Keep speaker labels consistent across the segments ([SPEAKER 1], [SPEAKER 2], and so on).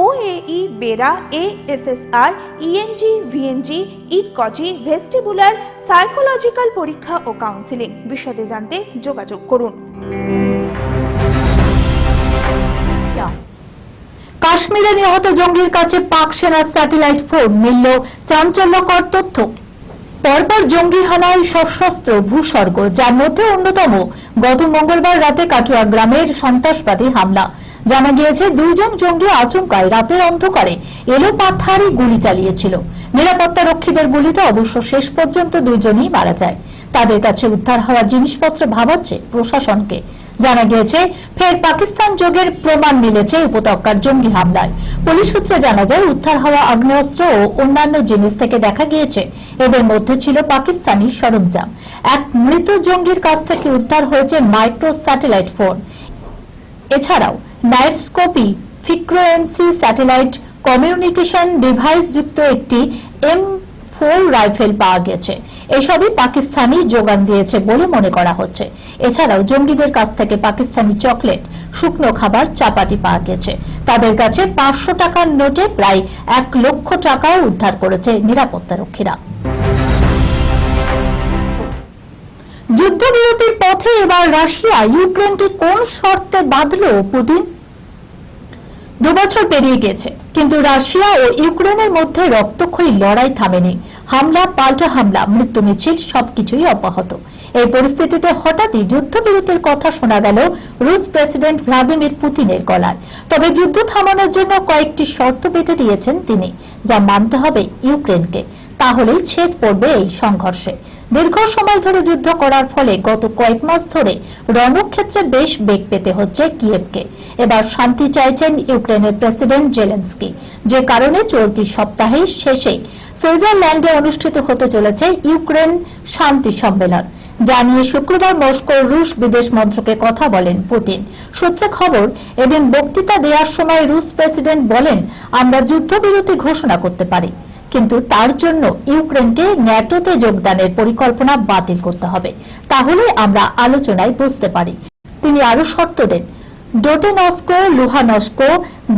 [SPEAKER 1] OAE BERA ASSR ENG VNG ইকজি vestibular psychological পরীক্ষা ও counselling বিশদে জানতে যোগাযোগ করুন।
[SPEAKER 2] কাশ্মীরে নিহত জঙ্গির কাছে পাক সেনার স্যাটেলাইট ফোন, মিলল চাঞ্চল্যকর তথ্য। পরপর জঙ্গি হানায় সশস্ত্র ভূস্বর্গ, যার মধ্যে অন্যতম। গত মঙ্গলবার রাতে কাটুয়া গ্রামের সন্ত্রাসবাদী হামলা। জানা গিয়েছে, দুইজন জঙ্গি আচমকায় রাতের অন্ধকারে এলো পাথারে গুলি চালিয়েছিল। নিরাপত্তা রক্ষীদের গুলিতে অবশ্য শেষ পর্যন্ত দুইজনই মারা যায়। তাদের কাছে উদ্ধার হওয়া জিনিসপত্র ভাবাচ্ছে প্রশাসনকে। জানা গিয়েছে, ফের পাকিস্তান যোগের প্রমাণ মিলেছে উপত্যকার জঙ্গি হামলায়। পুলিশ সূত্রে জানা যায়, উদ্ধার হওয়া আগ্নেয়াস্ত্র ও অন্যান্য জিনিস থেকে দেখা গিয়েছে। এদের মধ্যে ছিল পাকিস্তানি সরঞ্জাম। এক মৃত জঙ্গির কাছ থেকে উদ্ধার হয়েছে মাইক্রো স্যাটেলাইট ফোন। এছাড়াও night scope frequency satellite communication device যুক্ত একটি এম ফোর রাইফেল পাওয়া গেছে। এসবই পাকিস্তানি যোগান দিয়েছে বলে মনে করা হচ্ছে। এছাড়াও জঙ্গিদের কাছ থেকে পাকিস্তানি চকলেট, শুকনো খাবার, চাপাটি পাওয়া গেছে। তাদের কাছে পাঁচশো টাকার নোটে প্রায় এক লক্ষ টাকাও উদ্ধার করেছে নিরাপত্তা রক্ষীরা। যুদ্ধবিরতির পথে এবার রাশিয়া ইউক্রেনকে কোন শর্তে বাঁধল পুতিন? দুবছর পেরিয়ে গেছে কিন্তু রাশিয়া ও ইউক্রেনের মধ্যে রক্তক্ষয়ী লড়াই থামেনি। হামলা, পাল্টা হামলা, মৃত্যু মিছিল সবকিছুই অব্যাহত। এই পরিস্থিতিতে হঠাৎই যুদ্ধবিরতির কথা শোনা গেল রুশ প্রেসিডেন্ট ভ্লাদিমির পুতিনের গলায়। তবে যুদ্ধ থামানোর জন্য কয়েকটি শর্ত বেঁধে দিয়েছেন তিনি, যা মানতে হবে ইউক্রেনকে। তাহলেই ছেদ পড়বে এই সংঘর্ষে। দীর্ঘ সময় ধরে যুদ্ধ করার ফলে গত কয়েক মাস ধরে রণক্ষেত্রে বেশ বেগ পেতে হচ্ছে কিয়েভকে। এবার শান্তি চাইছেন ইউক্রেনের প্রেসিডেন্ট জেলেন্সকি। যে কারণে চলতি সপ্তাহের শেষে সুইজারল্যান্ডে অনুষ্ঠিত হতে চলেছে ইউক্রেন শান্তি সম্মেলন। জানিয়ে শুক্রবার মস্কোর রুশ বিদেশ মন্ত্রকে কথা বলেন পুতিন। সূত্রে খবর, এদিন বক্তৃতা দেওয়ার সময় রুশ প্রেসিডেন্ট বলেন, আমরা যুদ্ধবিরতি ঘোষণা করতে পারি। কিন্তু তার জন্য ইউক্রেনকে ন্যাটোতে যোগদানের পরিকল্পনা বাতিল করতে হবে। তাহলে আমরা আলোচনায় বুঝতে পারি। তিনি আরও শর্ত দেন ডোটেনস্কো লুহানস্কো,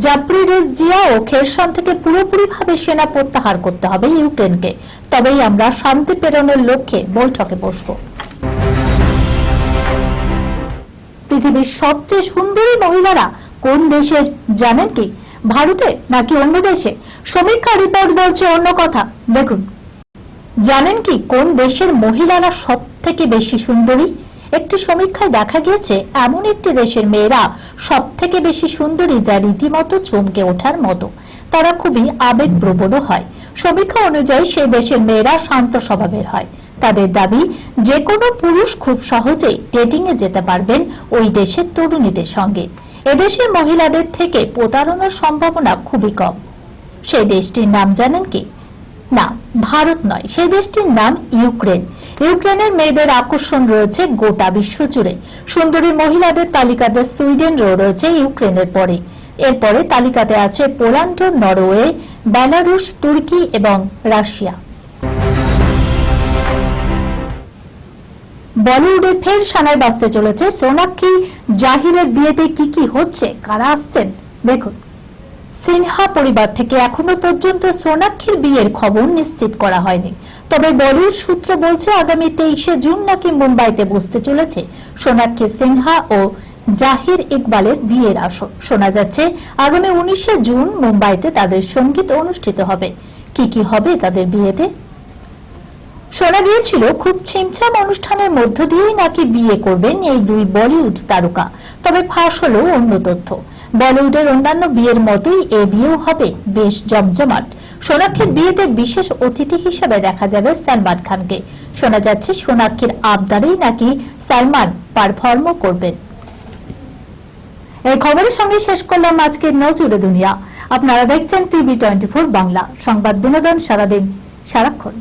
[SPEAKER 2] জাপ্রিরেজিয়া ও খেরসন থেকে পুরোপুরিভাবে সেনা প্রত্যাহার করতে হবে ইউক্রেনকে। তবেই আমরা শান্তি প্রেরণের লক্ষ্যে বৈঠকে বসব। পৃথিবীর সবচেয়ে সুন্দরী মহিলারা কোন দেশের জানেন কি? ভারতে নাকি অন্য দেশে? সমীক্ষা রিপোর্ট বলছে অন্য কথা। দেখুন। জানেন কি কোন দেশের মহিলারা সব থেকে বেশি সুন্দরী? একটি সমীক্ষায় দেখা গিয়েছে, এমন একটি দেশের মেয়েরা সব থেকে বেশি সুন্দরী যা রীতিমতো চমকে ওঠার মতো। তারা খুবই আবেগপ্রবণ হয়। সমীক্ষা অনুযায়ী সেই দেশের মেয়েরা শান্ত স্বভাবের হয়। তাদের দাবি যে কোনো পুরুষ খুব সহজেই ডেটিং এ যেতে পারবেন ওই দেশের তরুণীদের সঙ্গে। এদেশের মহিলাদের থেকে প্রতারণার সম্ভাবনা খুবই কম। সেই দেশটির নাম জানেন কি? না, ভারত নয়, সেই দেশটির নাম ইউক্রেন। ইউক্রেনের মেয়েদের আকর্ষণ রয়েছে গোটা বিশ্ব জুড়ে। সুন্দরী মহিলাদের তালিকাতে সুইডেনও রয়েছে ইউক্রেনের পরে। এরপরে তালিকাতে আছে পোল্যান্ড, নরওয়ে, বেলারুশ, তুর্কি এবং রাশিয়া। বলিউডে ফের সানায় বাঁচতে চলেছে, সোনাক্ষী, জাহিরের বিয়েতে কি কি হচ্ছে, কারা আসছেন? দেখুন। সিনহা পরিবার থেকে এখনও পর্যন্ত সোনাক্ষীর বিয়ের খবর নিশ্চিত করা হয়নি। তবে বলিউড সূত্র বলছে, আগামী তেইশে জুন নাকি মুম্বাইতে বসতে চলেছে সোনাক্ষী, সিনহা ও জাহির ইকবালের বিয়ের আসর। শোনা যাচ্ছে, আগামী উনিশে জুন মুম্বাইতে তাদের সংগীত অনুষ্ঠিত হবে। কি কি হবে তাদের বিয়েতে? শোনা গিয়েছিল, খুব ছিমছাম অনুষ্ঠানের মধ্য দিয়েই নাকি বিয়ে করবেন এই দুই বলিউড তারকা। তবে ফাঁস হলো অন্য তথ্য। বলিউডের অন্যান্য বিয়ের মতোই এ বিয়েও হবে বেশ জমজমাট। সোনাক্ষীর বিয়েতে বিশেষ অতিথি হিসেবে দেখা যাবে সালমান খানকে। শোনা যাচ্ছে সোনাক্ষীর আবদারেই নাকি সালমান পারফর্মও করবেন। এই খবরের সঙ্গে শেষ করলাম আজকের নজরে দুনিয়া। আপনারা দেখছেন টিভি টোয়েন্টি বাংলা। সংবাদ বিনোদন সারাদিন সারাক্ষণ।